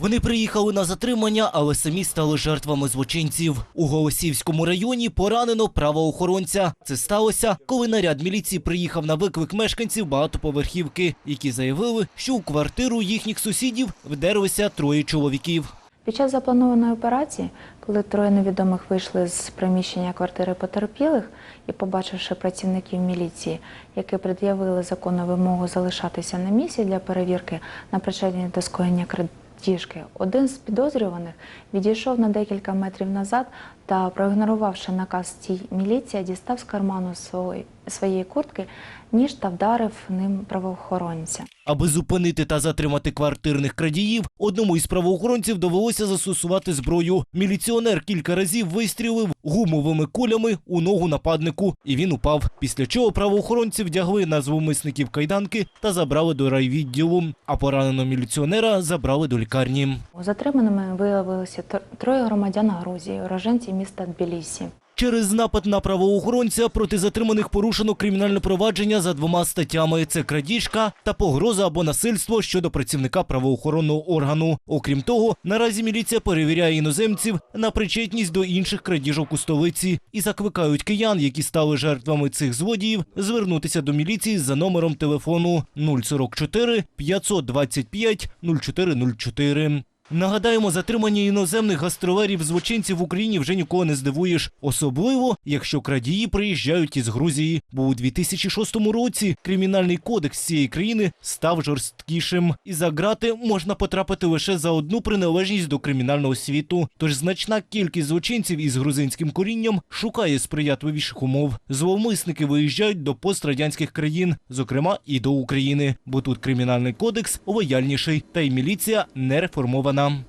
Вони приїхали на затримання, але самі стали жертвами злочинців. У Голосівському районі поранено правоохоронця. Це сталося, коли наряд міліції приїхав на виклик мешканців багатоповерхівки, які заявили, що у квартиру їхніх сусідів вдерлися троє чоловіків. Під час запланованої операції, коли троє невідомих вийшли з приміщення квартири потерпілих і побачивши працівників міліції, які пред'явили законну вимогу залишатися на місці для перевірки на причетність до скоєння крадіжки, один з підозрюваних відійшов на декілька метрів назад та, проігнорувавши наказ цій міліція, дістав з карману свої- своєї куртки ніж та вдарив ним правоохоронця. Аби зупинити та затримати квартирних крадіїв, одному із правоохоронців довелося застосувати зброю. Міліціонер кілька разів вистрілив гумовими кулями у ногу нападнику, і він упав. Після чого правоохоронці вдягли на зловмисників кайданки та забрали до райвідділу. А пораненого міліціонера забрали до лікарні. Затриманими виявилися троє громадян Грузії, уроженці міста Тбілісі. Через напад на правоохоронця проти затриманих порушено кримінальне провадження за двома статтями: це крадіжка та погроза або насильство щодо працівника правоохоронного органу. Окрім того, наразі міліція перевіряє іноземців на причетність до інших крадіжок у столиці і закликають киян, які стали жертвами цих злодіїв, звернутися до міліції за номером телефону 044 525 0404. Нагадаємо, затримання іноземних гастролерів злочинців в Україні вже нікого не здивуєш, особливо якщо крадії приїжджають із Грузії. Бо у 2006 році кримінальний кодекс цієї країни став жорсткішим, і за грати можна потрапити лише за одну приналежність до кримінального світу. Тож значна кількість злочинців із грузинським корінням шукає сприятливіших умов. Зловмисники виїжджають до пострадянських країн, зокрема і до України, бо тут кримінальний кодекс лояльніший, та й міліція не реформована. العالم